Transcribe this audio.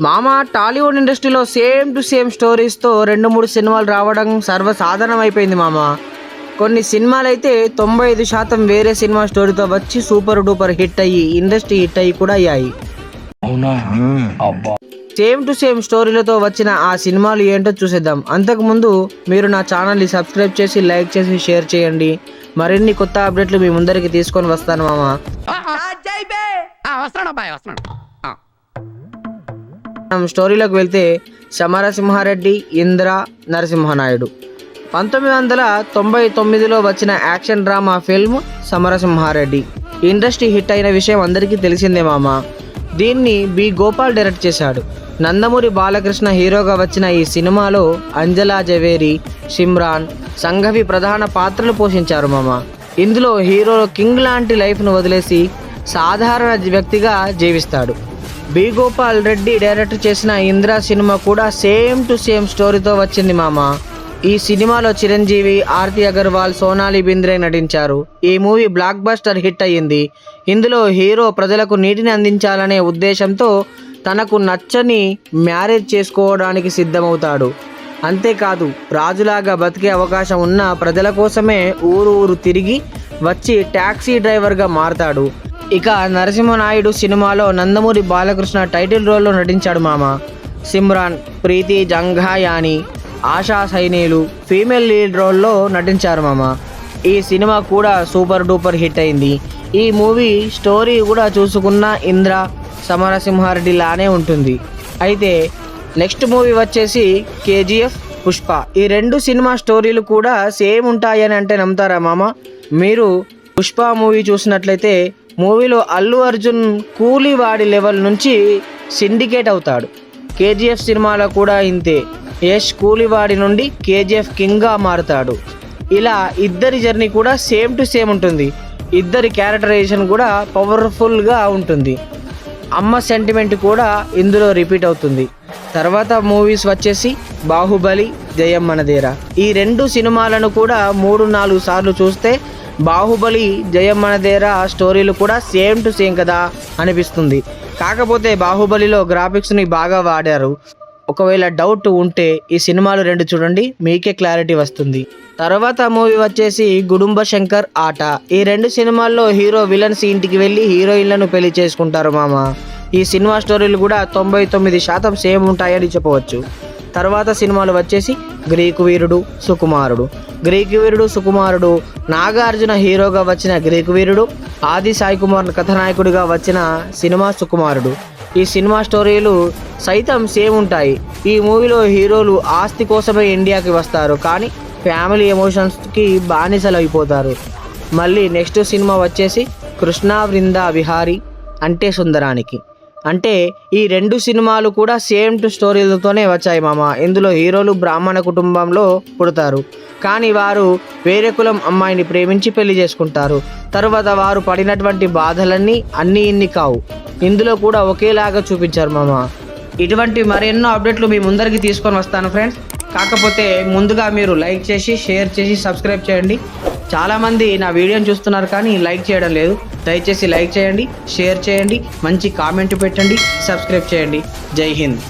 మామ టాలీవుడ్ ఇండస్ట్రీలో same to same స్టోరీస్తో రెండు మూడు సినిమాలు రావడం సర్వసాధారణం అయిపోయింది మామ. కొన్ని సినిమాలు అయితే తొంభై ఐదు శాతం వేరే సినిమా స్టోరీతో వచ్చి సూపర్ డూపర్ హిట్ అయ్యి ఇండస్ట్రీ హిట్ అయ్యి కూడా అయ్యాయి. అవునా? అబ్బా. సేమ్ టు సేమ్ స్టోరీలతో వచ్చిన ఆ సినిమాలు ఏంటో చూసేద్దాం. అంతకుముందు మీరు నా ఛానల్ని సబ్స్క్రైబ్ చేసి లైక్ చేసి షేర్ చేయండి. మరిన్ని కొత్త అప్డేట్లు మీ ముందరికి తీసుకొని వస్తాను మామ. వస్తున్నాడు అబ్బాయి వస్తున్నాడు. మనం స్టోరీలోకి వెళ్తే సమరసింహారెడ్డి ఇంద్ర నరసింహనాయుడు. పంతొమ్మిది వందల తొంభై తొమ్మిదిలో వచ్చిన action drama film Samarasimha Reddy industry hit అయిన విషయం అందరికీ తెలిసిందే మామ. దీన్ని బి. గోపాల్ డైరెక్ట్ చేశాడు. నందమూరి బాలకృష్ణ హీరోగా వచ్చిన ఈ సినిమాలో అంజలా జవేరి సిమ్రాన్ సంఘవి ప్రధాన పాత్రలు పోషించారు మామ. ఇందులో హీరో కింగ్ లాంటి లైఫ్ను వదిలేసి సాధారణ వ్యక్తిగా జీవిస్తాడు. బి గోపాల్ రెడ్డి డైరెక్ట్ చేసిన ఇంద్ర సినిమా కూడా సేమ్ టు సేమ్ స్టోరీతో వచ్చింది మామ. ఈ సినిమాలో చిరంజీవి ఆర్తి అగర్వాల్ సోనాలి బింద్రే నటించారు. ఈ మూవీ బ్లాక్ బస్టర్ హిట్ అయ్యింది. ఇందులో హీరో ప్రజలకు నీటిని అందించాలనే ఉద్దేశంతో తనకు నచ్చని మ్యారేజ్ చేసుకోవడానికి సిద్ధమవుతాడు. అంతేకాదు రాజులాగా బతికే అవకాశం ఉన్న ప్రజల కోసమే ఊరు ఊరు తిరిగి వచ్చి ట్యాక్సీ డ్రైవర్గా మారతాడు. ఇక నరసింహనాయుడు సినిమాలో నందమూరి బాలకృష్ణ టైటిల్ రోల్లో నటించాడు మామ. సిమ్రాన్ ప్రీతి జంఘాయాని ఆశా సైనీలు ఫీమేల్ లీడ్ రోల్లో నటించారు మామ. ఈ సినిమా కూడా సూపర్ డూపర్ హిట్ అయింది. ఈ మూవీ స్టోరీ కూడా చూసుకున్న ఇంద్ర సమరసింహారెడ్డి లానే ఉంటుంది. అయితే నెక్స్ట్ మూవీ వచ్చేసి కేజీఎఫ్ పుష్ప. ఈ రెండు సినిమా స్టోరీలు కూడా సేమ్ ఉంటాయని అంటే నమ్ముతారా మామ? మీరు పుష్ప మూవీ చూసినట్లయితే మూవీలో అల్లు అర్జున్ కూలీవాడి లెవెల్ నుంచి సిండికేట్ అవుతాడు. కేజీఎఫ్ సినిమాలో కూడా ఇంతే. యష్ కూలివాడి నుండి కేజీఎఫ్ కింగ్గా మారుతాడు. ఇలా ఇద్దరి జర్నీ కూడా సేమ్ టు సేమ్ ఉంటుంది. ఇద్దరి క్యారెక్టరైజేషన్ కూడా పవర్ఫుల్గా ఉంటుంది. అమ్మ సెంటిమెంట్ కూడా ఇందులో రిపీట్ అవుతుంది. తర్వాత మూవీస్ వచ్చేసి బాహుబలి జయం మనదేరా ఈ రెండు సినిమాలను కూడా మూడు నాలుగు సార్లు చూస్తే బాహుబలి జయం మనదేరా స్టోరీలు కూడా సేమ్ టు సేమ్ కదా అనిపిస్తుంది. కాకపోతే బాహుబలిలో గ్రాఫిక్స్ని బాగా వాడారు. ఒకవేళ డౌట్ ఉంటే ఈ సినిమాలు రెండు చూడండి మీకే క్లారిటీ వస్తుంది. తర్వాత మూవీ వచ్చేసి గుడుంబ శంకర్ ఆట. ఈ రెండు సినిమాల్లో హీరో విలన్స్ ఇంటికి వెళ్ళి హీరోయిన్లను పెళ్ళి చేసుకుంటారు మామ. ఈ సినిమా స్టోరీలు కూడా తొంభై తొమ్మిది శాతం సేమ్ ఉంటాయని చెప్పవచ్చు. తర్వాత సినిమాలు వచ్చేసి గ్రీకు వీరుడు సుకుమారుడు. గ్రీకు వీరుడు సుకుమారుడు నాగార్జున హీరోగా వచ్చిన గ్రీకు వీరుడు ఆది సాయి కుమార్ కథానాయకుడిగా వచ్చిన సినిమా సుకుమారుడు. ఈ సినిమా స్టోరీలు సైతం సేమ్ ఉంటాయి. ఈ మూవీలో హీరోలు ఆస్తి కోసమే ఇండియాకి వస్తారు. కానీ ఫ్యామిలీ ఎమోషన్స్కి బానిసలు అయిపోతారు మళ్ళీ నెక్స్ట్ సినిమా వచ్చేసి కృష్ణా వృందా విహారీ అంటే సుందరానికి. అంటే ఈ రెండు సినిమాలు కూడా సేమ్ టు స్టోరీలతోనే వచ్చాయి మామ. ఇందులో హీరోలు బ్రాహ్మణ కుటుంబంలో పుడతారు. కానీ వారు వేరే కులం అమ్మాయిని ప్రేమించి పెళ్ళి చేసుకుంటారు. తర్వాత వారు పడినటువంటి బాధలన్నీ అన్నీ ఇన్ని కావు. ఇందులో కూడా ఒకేలాగా చూపించారు మామ. ఇటువంటి మరెన్నో అప్డేట్లు మీ ముందరికి తీసుకొని వస్తాను ఫ్రెండ్స్. కాకపోతే ముందుగా మీరు లైక్ చేసి షేర్ చేసి సబ్స్క్రైబ్ చేయండి. చాలామంది నా వీడియోని చూస్తున్నారు కానీ లైక్ చేయడం లేదు. దయచేసి లైక్ చేయండి షేర్ చేయండి మంచి కామెంట్ పెట్టండి సబ్స్క్రైబ్ చేయండి. జై హింద్.